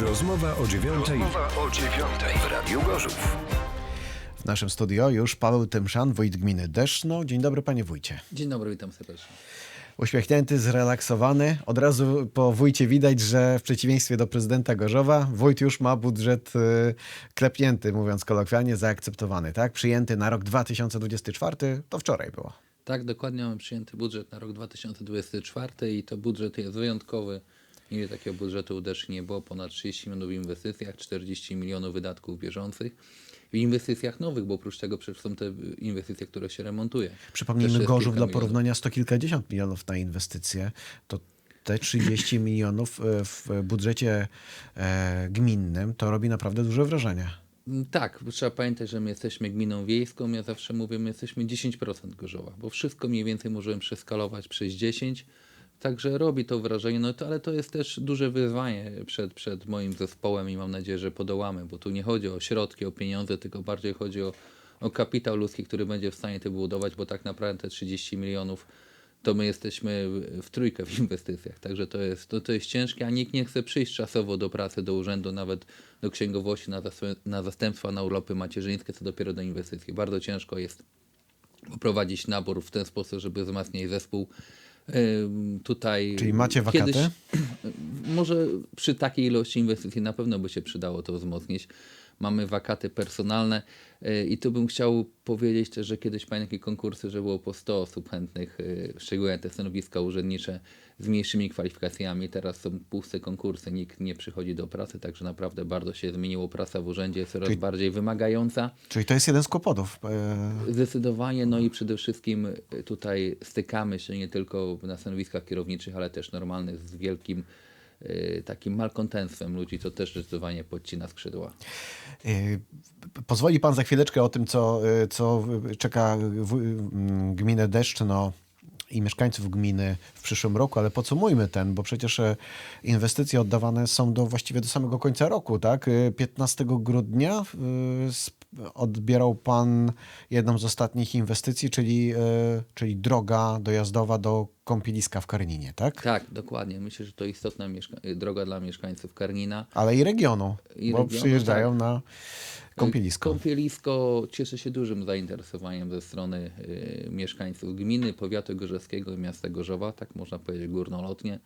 Rozmowa o dziewiątej. Rozmowa o dziewiątej w Radiu Gorzów. W naszym studio już Paweł Tymszan, wójt gminy Deszno. Dzień dobry panie wójcie. Dzień dobry, witam serdecznie. Uśmiechnięty, zrelaksowany. Od razu po wójcie widać, że w przeciwieństwie do prezydenta Gorzowa, wójt już ma budżet y, klepnięty, mówiąc kolokwialnie, zaakceptowany, tak? Przyjęty na rok 2024, to wczoraj było. Tak, dokładnie mamy przyjęty budżet na rok 2024 i to budżet jest wyjątkowy. Nigdy takiego budżetu uderz nie było. Ponad 30 milionów w inwestycjach, 40 milionów wydatków bieżących. W inwestycjach nowych, bo oprócz tego przecież są te inwestycje, które się remontuje. Przypomnijmy, Gorzów dla porównania sto kilkadziesiąt milionów na inwestycje. To te 30 milionów y, w budżecie e, gminnym to robi naprawdę duże wrażenie. Mm, Tak, trzeba pamiętać, że my jesteśmy gminą wiejską. Ja zawsze mówię, my jesteśmy 10% Gorzowa, bo wszystko mniej więcej możemy przeskalować przez 10. Także robi to wrażenie, no to, ale to jest też duże wyzwanie przed, przed moim zespołem i mam nadzieję, że podołamy, bo tu nie chodzi o środki, o pieniądze, tylko bardziej chodzi o, o kapitał ludzki, który będzie w stanie to budować, bo tak naprawdę te 30 milionów to my jesteśmy w trójkę w inwestycjach. Także to jest, to, to jest ciężkie, a nikt nie chce przyjść czasowo do pracy, do urzędu, nawet do księgowości, na, na zastępstwa, na urlopy macierzyńskie, co dopiero do inwestycji. Bardzo ciężko jest poprowadzić nabór w ten sposób, żeby wzmacniać zespół. Tutaj Czyli macie wakaty? Kiedyś, może przy takiej ilości inwestycji na pewno by się przydało to wzmocnić. Mamy wakaty personalne yy, i tu bym chciał powiedzieć też, że kiedyś pamiętam takie konkursy, że było po 100 osób chętnych, yy, szczególnie te stanowiska urzędnicze z mniejszymi kwalifikacjami. Teraz są puste konkursy, nikt nie przychodzi do pracy, także naprawdę bardzo się zmieniło. Praca w urzędzie jest coraz Czyli- bardziej wymagająca. Czyli to jest jeden z kłopotów. e, Zdecydowanie, no i przede wszystkim tutaj stykamy się nie tylko na stanowiskach kierowniczych, ale też normalnych z wielkim takim malkontentstwem ludzi, to też zdecydowanie podcina skrzydła. Y, Pozwoli Pan za chwileczkę o tym, co, y, co czeka gminę Deszczno i mieszkańców gminy w przyszłym roku, ale podsumujmy ten, bo przecież e, inwestycje oddawane są do właściwie do samego końca roku, tak? Y, 15 grudnia y, odbierał Pan jedną z ostatnich inwestycji, czyli, y, czyli droga dojazdowa do kąpieliska w Karninie, tak? Tak, dokładnie. Myślę, że to istotna droga dla mieszkańców Karnina. Ale i regionu, I bo regionu, przyjeżdżają tak. na kąpielisko. Kąpielisko cieszy się dużym zainteresowaniem ze strony y, mieszkańców gminy, powiatu gorzowskiego i miasta Gorzowa, tak można powiedzieć górnolotnie.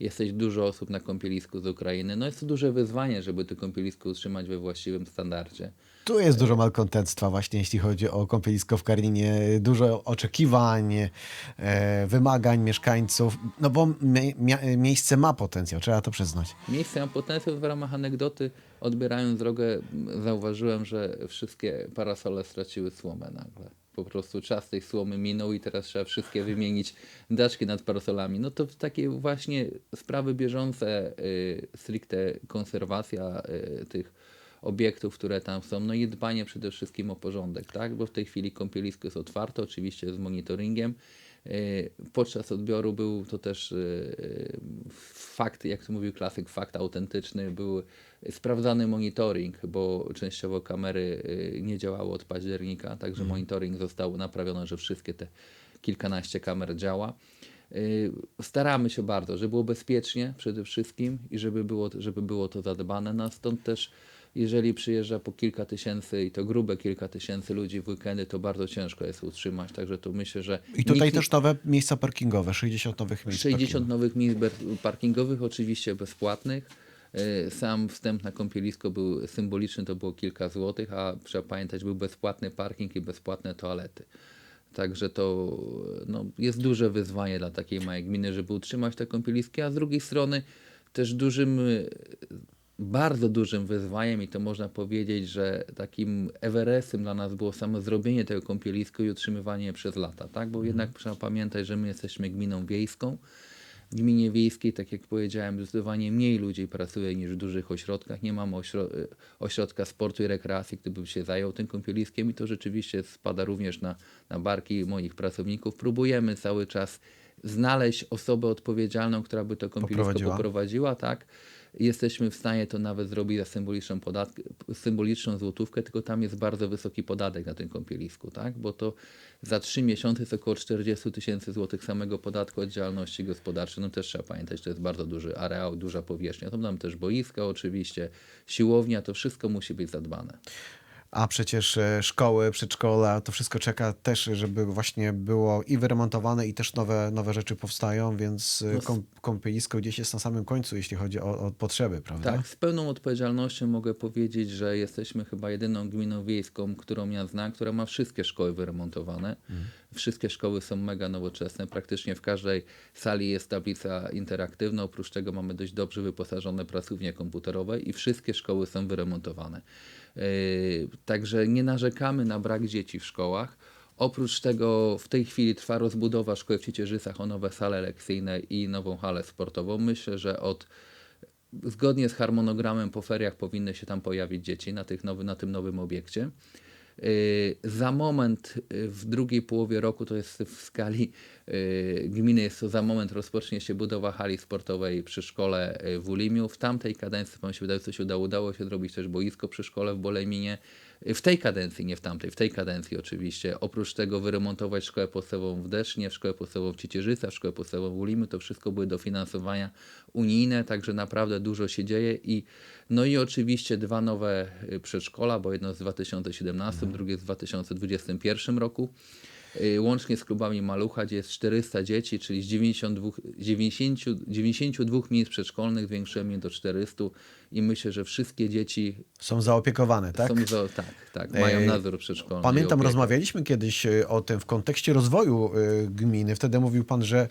Jesteś dużo osób na kąpielisku z Ukrainy. No jest to duże wyzwanie, żeby to kąpielisko utrzymać we właściwym standardzie. Tu jest dużo malkontentstwa właśnie, jeśli chodzi o kąpielisko w Karlinie. Dużo oczekiwań, e, wymagań mieszkańców, no bo miejsce ma potencjał, trzeba to przyznać. Miejsce mam potencjał w ramach anegdoty. Odbierając drogę, zauważyłem, że wszystkie parasole straciły słomę nagle. Po prostu czas tej słomy minął i teraz trzeba wszystkie wymienić daczki nad parasolami. No to takie właśnie sprawy bieżące, y, stricte konserwacja y, tych obiektów, które tam są, no i dbanie przede wszystkim o porządek, tak? Bo w tej chwili kąpielisko jest otwarte, oczywiście z monitoringiem. Y, Podczas odbioru był to też y, fakt, jak to mówił klasyk, fakt autentyczny, był sprawdzany monitoring, bo częściowo kamery y, nie działały od października, także monitoring został naprawiony, że wszystkie te kilkanaście kamer działa. Y, Staramy się bardzo, żeby było bezpiecznie przede wszystkim i żeby było, żeby było to zadbane. No, stąd też, jeżeli przyjeżdża po kilka tysięcy i to grube kilka tysięcy ludzi w weekendy, to bardzo ciężko jest utrzymać. Także tu myślę, że. I tutaj nikt też nowe miejsca parkingowe, 60 nowych miejsc 60 nowych miejsc parkingowych, oczywiście bezpłatnych. Y, Sam wstęp na kąpielisko był symboliczny, to było kilka złotych, a trzeba pamiętać, był bezpłatny parking i bezpłatne toalety. Także to no, jest duże wyzwanie dla takiej małej gminy, żeby utrzymać te kąpieliski, a z drugiej strony też dużym, bardzo dużym wyzwaniem i to można powiedzieć, że takim Everestem dla nas było samo zrobienie tego kąpieliska i utrzymywanie je przez lata, tak? Bo jednak trzeba pamiętać, że my jesteśmy gminą wiejską. W gminie wiejskiej, tak jak powiedziałem, zdecydowanie mniej ludzi pracuje niż w dużych ośrodkach. Nie mamy ośro- y, ośrodka sportu i rekreacji, który by się zajął tym kąpieliskiem i to rzeczywiście spada również na, na barki moich pracowników. Próbujemy cały czas znaleźć osobę odpowiedzialną, która by to kąpielisko Poprowadziła. poprowadziła, tak? Jesteśmy w stanie to nawet zrobić za symboliczną, symboliczną złotówkę, tylko tam jest bardzo wysoki podatek na tym kąpielisku, tak? bo to za trzy miesiące jest około 40 tysięcy złotych samego podatku od działalności gospodarczej. No też trzeba pamiętać, to jest bardzo duży areał, duża powierzchnia. Tam też boiska oczywiście, siłownia, to wszystko musi być zadbane. A przecież e, szkoły, przedszkola, to wszystko czeka też, żeby właśnie było i wyremontowane, i też nowe, nowe rzeczy powstają, więc e, No kąpielisko gdzieś jest na samym końcu, jeśli chodzi o, o potrzeby, prawda? Tak, z pełną odpowiedzialnością mogę powiedzieć, że jesteśmy chyba jedyną gminą wiejską, którą ja znam, która ma wszystkie szkoły wyremontowane. Wszystkie szkoły są mega nowoczesne. Praktycznie w każdej sali jest tablica interaktywna. Oprócz tego mamy dość dobrze wyposażone pracownie komputerowe i wszystkie szkoły są wyremontowane. Yy, Także nie narzekamy na brak dzieci w szkołach. Oprócz tego w tej chwili trwa rozbudowa szkoły w Ciecierzycach o nowe sale lekcyjne i nową halę sportową. Myślę, że od zgodnie z harmonogramem po feriach powinny się tam pojawić dzieci na, tych nowy, na tym nowym obiekcie. Yy, Za moment, yy, w drugiej połowie roku, to jest w skali gminy, jest to za moment rozpocznie się budowa hali sportowej przy szkole yy, w Ulimiu. W tamtej kadencji, pan się wydaje, coś udało, udało się zrobić też boisko przy szkole w Boleminie. Yy, W tej kadencji, nie w tamtej, w tej kadencji oczywiście. Oprócz tego wyremontować szkołę podstawową w Desznie, szkołę podstawową w Ciecierzycach, szkołę podstawową w Ulimiu. To wszystko były dofinansowania unijne, także naprawdę dużo się dzieje i no i oczywiście dwa nowe y, przedszkola, bo jedno z 2017, drugie w 2021 roku. Y, Łącznie z klubami Malucha, gdzie jest 400 dzieci, czyli z 92, 90, 92 miejsc przedszkolnych zwiększyłem je do 400 i myślę, że wszystkie dzieci Są zaopiekowane, tak? są za, tak, tak, mają Ej, nadzór przedszkolny. Pamiętam, rozmawialiśmy kiedyś y, o tym w kontekście rozwoju y, gminy. Wtedy mówił pan, że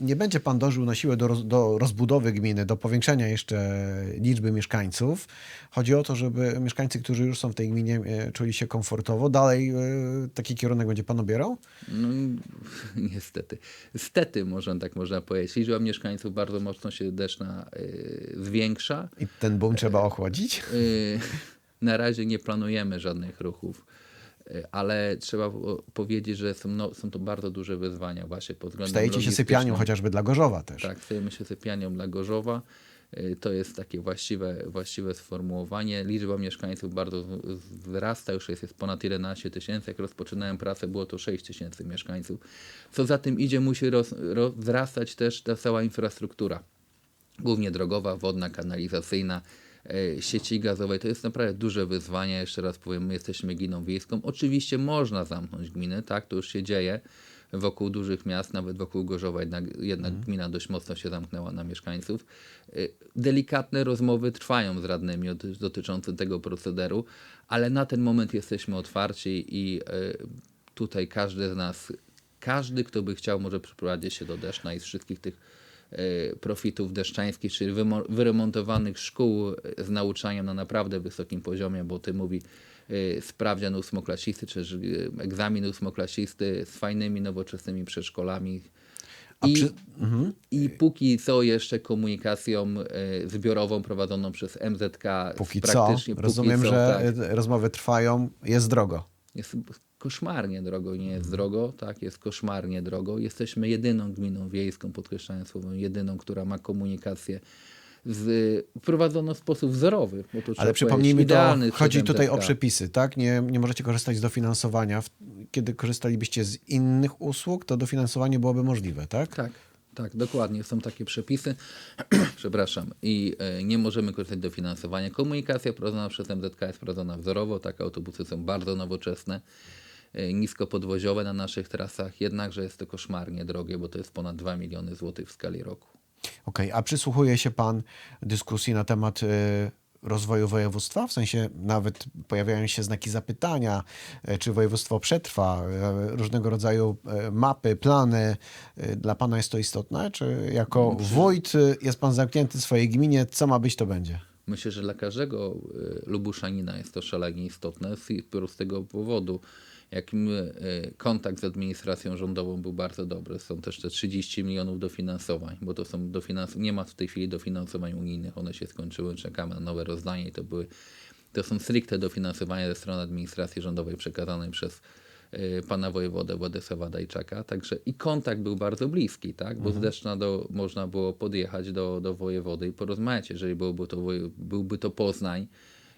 nie będzie pan dążył na siłę do, roz, do rozbudowy gminy, do powiększenia jeszcze liczby mieszkańców. Chodzi o to, żeby mieszkańcy, którzy już są w tej gminie, y, czuli się komfortowo. Dalej y, taki kierunek będzie pan obierał? No, niestety. Stety, można tak można powiedzieć. Liczba mieszkańców bardzo mocno się Deszna y, zwiększa. I ten boom trzeba ochłodzić? Y, Na razie nie planujemy żadnych ruchów, y, ale trzeba po- powiedzieć, że są, no, są to bardzo duże wyzwania właśnie pod względem Stajecie się sypianią chociażby dla Gorzowa też. Tak, stajemy się sypianią dla Gorzowa. Y, To jest takie właściwe, właściwe sformułowanie. Liczba mieszkańców bardzo wzrasta, już jest, jest ponad 11 tysięcy. Jak rozpoczynałem pracę, było to 6 tysięcy mieszkańców. Co za tym idzie, musi roz, ro, wzrastać też ta cała infrastruktura głównie drogowa, wodna, kanalizacyjna, e, sieci gazowej. To jest naprawdę duże wyzwanie. Jeszcze raz powiem, my jesteśmy gminą wiejską. Oczywiście można zamknąć gminy, tak, to już się dzieje wokół dużych miast, nawet wokół Gorzowa, jednak, jednak gmina dość mocno się zamknęła na mieszkańców. E, Delikatne rozmowy trwają z radnymi dotyczące tego procederu, ale na ten moment jesteśmy otwarci i e, tutaj każdy z nas, każdy, kto by chciał, może przeprowadzić się do Deszna i z wszystkich tych e, profitów deszczańskich, czyli wyremontowanych szkół e, z nauczaniem na naprawdę wysokim poziomie, bo ty mówi e, sprawdzian ósmoklasisty, czy e, egzamin ósmoklasisty z fajnymi, nowoczesnymi przedszkolami. I, przy- I póki co jeszcze komunikacją e, zbiorową prowadzoną przez MZK Póki z co, praktycznie póki rozumiem, co, że tak. rozmowy trwają, jest drogo. Jest koszmarnie drogo, nie jest drogo, tak, jest koszmarnie drogo. Jesteśmy jedyną gminą wiejską, podkreślając słowo, jedyną, która ma komunikację z, prowadzoną w sposób wzorowy. Bo to trzeba Ale przypomnijmy, to chodzi tutaj o przepisy, tak? Nie, nie możecie korzystać z dofinansowania. Kiedy korzystalibyście z innych usług, to dofinansowanie byłoby możliwe, tak? Tak, tak, dokładnie. Są takie przepisy, przepraszam, i e, nie możemy korzystać z dofinansowania. Komunikacja prowadzona przez MZK jest prowadzona wzorowo. Takie autobusy są bardzo nowoczesne, niskopodwoziowe na naszych trasach, jednakże jest to koszmarnie drogie, bo to jest ponad 2 miliony złotych w skali roku. Okej, a przysłuchuje się pan dyskusji na temat y, rozwoju województwa? W sensie nawet pojawiają się znaki zapytania, y, czy województwo przetrwa, y, różnego rodzaju mapy, plany. Dla pana jest to istotne? Czy jako wójt jest pan zamknięty w swojej gminie? Co ma być, to będzie. Myślę, że dla każdego Lubuszanina jest to szalenie istotne z prostego powodu, jakim y, kontakt z administracją rządową był bardzo dobry. Są też te 30 milionów dofinansowań, bo to są dofinans- nie ma w tej chwili dofinansowań unijnych, one się skończyły, czekamy na nowe rozdanie i to były to są stricte dofinansowania ze strony administracji rządowej przekazanej przez y, pana wojewodę Władysława Dajczaka. Także i kontakt był bardzo bliski, tak? bo z Deszna do, można było podjechać do, do wojewody i porozmawiać, jeżeli byłby to, byłby to Poznań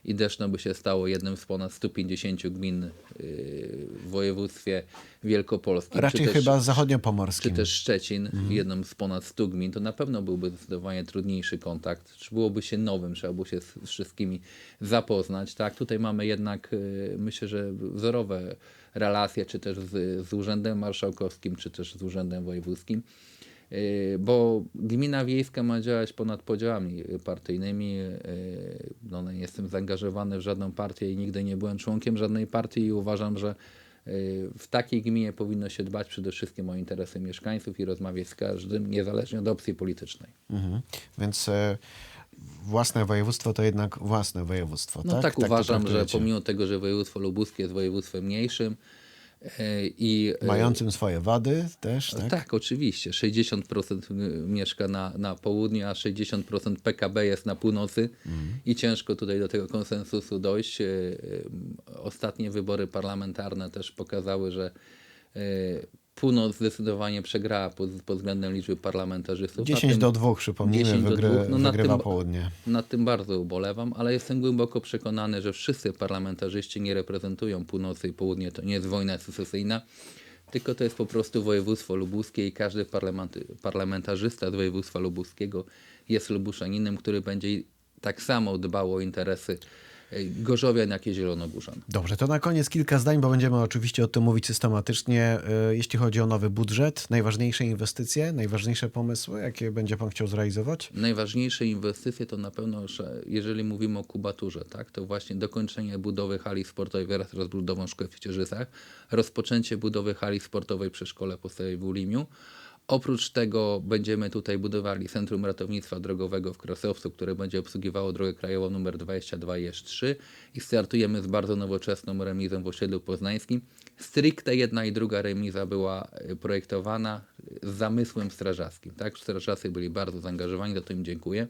i Deszno by się stało jednym z ponad 150 gmin y, w województwie wielkopolskim. Raczej czy też, chyba czy zachodniopomorskim. też Szczecin, jedną z ponad 100 gmin, to na pewno byłby zdecydowanie trudniejszy kontakt. Czy byłoby się nowym, trzeba było się z z wszystkimi zapoznać. Tak, tutaj mamy jednak, y, myślę, że wzorowe relacje, czy też z, z Urzędem Marszałkowskim, czy też z Urzędem Wojewódzkim. Y, Bo gmina wiejska ma działać ponad podziałami partyjnymi. y, No, nie jestem zaangażowany w żadną partię i nigdy nie byłem członkiem żadnej partii i uważam, że y, w takiej gminie powinno się dbać przede wszystkim o interesy mieszkańców i rozmawiać z każdym, niezależnie od opcji politycznej. Mhm. Więc e, własne województwo to jednak własne województwo, No tak? tak, to uważam, że pomimo tego, że województwo lubuskie jest województwem mniejszym i y, Mającym swoje wady też, tak? Tak, oczywiście. 60% mieszka na, na południu, a 60% PKB jest na północy i ciężko tutaj do tego konsensusu dojść. E, e, Ostatnie wybory parlamentarne też pokazały, że e, północ zdecydowanie przegrała pod, pod względem liczby parlamentarzystów. Na 10 tym- do 2, przypomnijmy, 10 do wygry, dwóch. No, nad wygrywa tym- południe. nad tym bardzo ubolewam, ale jestem głęboko przekonany, że wszyscy parlamentarzyści nie reprezentują północy i południe. To nie jest wojna secesyjna, tylko to jest po prostu województwo lubuskie i każdy parlamenty, parlamentarzysta z województwa lubuskiego jest lubuszaninem, który będzie tak samo dbał o interesy Gorzowian, jak i Zielonogórzan. Dobrze, to na koniec kilka zdań, bo będziemy oczywiście o tym mówić systematycznie. E, Jeśli chodzi o nowy budżet, najważniejsze inwestycje, najważniejsze pomysły, jakie będzie pan chciał zrealizować? Najważniejsze inwestycje to na pewno, że jeżeli mówimy o kubaturze, tak, to właśnie dokończenie budowy hali sportowej wraz z rozbudową szkoły w Ciecierzycach, rozpoczęcie budowy hali sportowej przy szkole podstawowej w Ulimiu. Oprócz tego będziemy tutaj budowali Centrum Ratownictwa Drogowego w Krosowcu, które będzie obsługiwało drogę krajową nr 22 i 3 i startujemy z bardzo nowoczesną remizą w osiedlu poznańskim. Stricte jedna i druga remiza była e, projektowana z zamysłem strażackim. Tak? Strażacy byli bardzo zaangażowani, za to im dziękuję.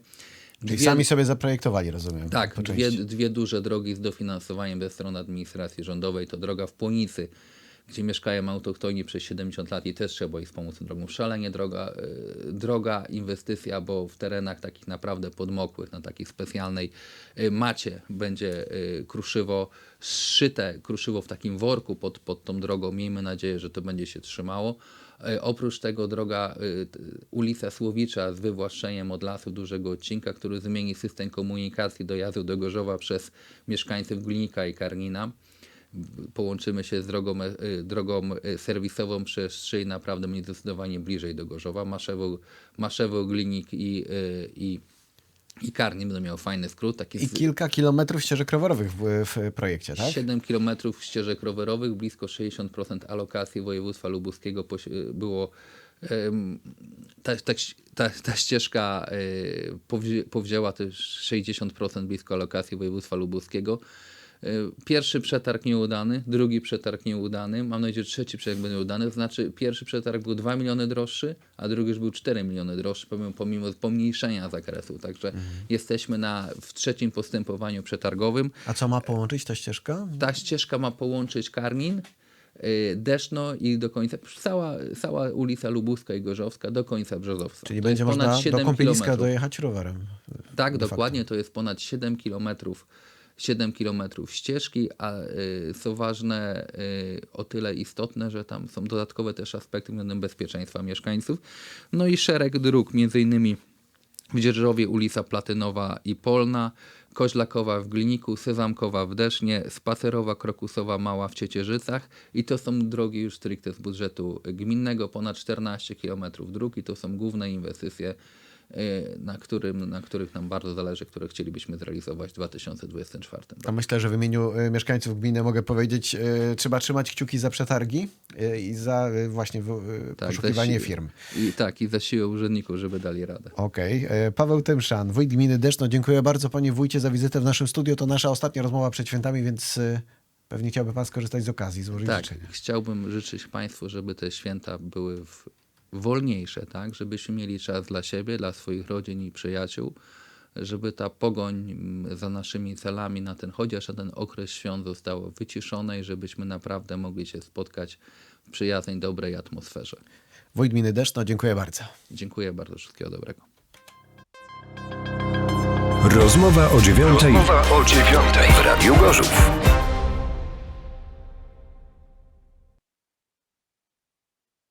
Czyli Dwie- sami sobie zaprojektowali, rozumiem. tak, dwie, dwie duże drogi z dofinansowaniem ze strony administracji rządowej to droga w Płonicy, gdzie mieszkają autochtoni przez 70 lat i też trzeba ich wspomóc drogą. Szalenie droga, y, droga inwestycja, bo w terenach takich naprawdę podmokłych, na takiej specjalnej y, macie będzie y, kruszywo zszyte, kruszywo w takim worku pod, pod tą drogą. Miejmy nadzieję, że to będzie się trzymało. E, Oprócz tego droga ulica Słowicza z wywłaszczeniem od lasu dużego odcinka, który zmieni system komunikacji dojazdu do Gorzowa przez mieszkańców Glinika i Karnina. Połączymy się z drogą, e, drogą y, serwisową przez Strzyj, naprawdę będzie zdecydowanie bliżej do Gorzowa. Maszewo, Maszewo Glinik i, y, i, i Karnin będą miał fajny skrót. Taki I kilka kilometrów ścieżek rowerowych w, w projekcie, tak? 7 km ścieżek rowerowych, blisko 60% alokacji województwa lubuskiego było. Ta, ta, ta, ta ścieżka e, powzi- powzięła też 60% blisko alokacji województwa lubuskiego. E, Pierwszy przetarg nieudany, drugi przetarg nieudany. Mam nadzieję, że trzeci przetarg będzie udany. To znaczy, pierwszy przetarg był 2 miliony droższy, a drugi już był 4 miliony droższy, pomimo, pomimo pomniejszenia zakresu. Także jesteśmy na, w trzecim postępowaniu przetargowym. A co ma połączyć ta ścieżka? Ta ścieżka ma połączyć Karnin, y, Deszno i do końca, cała, cała ulica Lubuska i Gorzowska do końca Brzozowca. Czyli To będzie można do 7 kąpieliska kilometrów. dojechać rowerem. Tak, dokładnie, to jest ponad 7 kilometrów. 7 kilometrów ścieżki, a y, co ważne, y, o tyle istotne, że tam są dodatkowe też aspekty względem bezpieczeństwa mieszkańców. No i szereg dróg, między innymi w Dzierżowie ulica Platynowa i Polna, Koźlakowa w Gliniku, Sezamkowa w Desznie, Spacerowa, Krokusowa, Mała w Ciecierzycach i to są drogi już stricte z budżetu gminnego, ponad 14 km dróg i to są główne inwestycje, na, którym, na których nam bardzo zależy, które chcielibyśmy zrealizować w 2024 A myślę, że w imieniu e, mieszkańców gminy mogę powiedzieć, e, trzeba trzymać kciuki za przetargi i za właśnie Tak, poszukiwanie za firm. I tak, i za siłę urzędników, żeby dali radę. Okej. E, Paweł Tymszan, wójt gminy Deszno. Dziękuję bardzo panie wójcie za wizytę w naszym studiu. To nasza ostatnia rozmowa przed świętami, więc pewnie chciałby pan skorzystać z okazji, złożyć Tak, życzenia. chciałbym życzyć Państwu, żeby te święta były w, wolniejsze, tak? Żebyśmy mieli czas dla siebie, dla swoich rodzin i przyjaciół, żeby ta pogoń mm, za naszymi celami na ten chociaż na ten okres świąt została wyciszona i żebyśmy naprawdę mogli się spotkać w przyjaznej, dobrej atmosferze. Wójt gminy Deszno, dziękuję bardzo. Dziękuję bardzo, wszystkiego dobrego. Rozmowa o dziewiątej. Rozmowa o dziewiątej w Radiu Gorzów.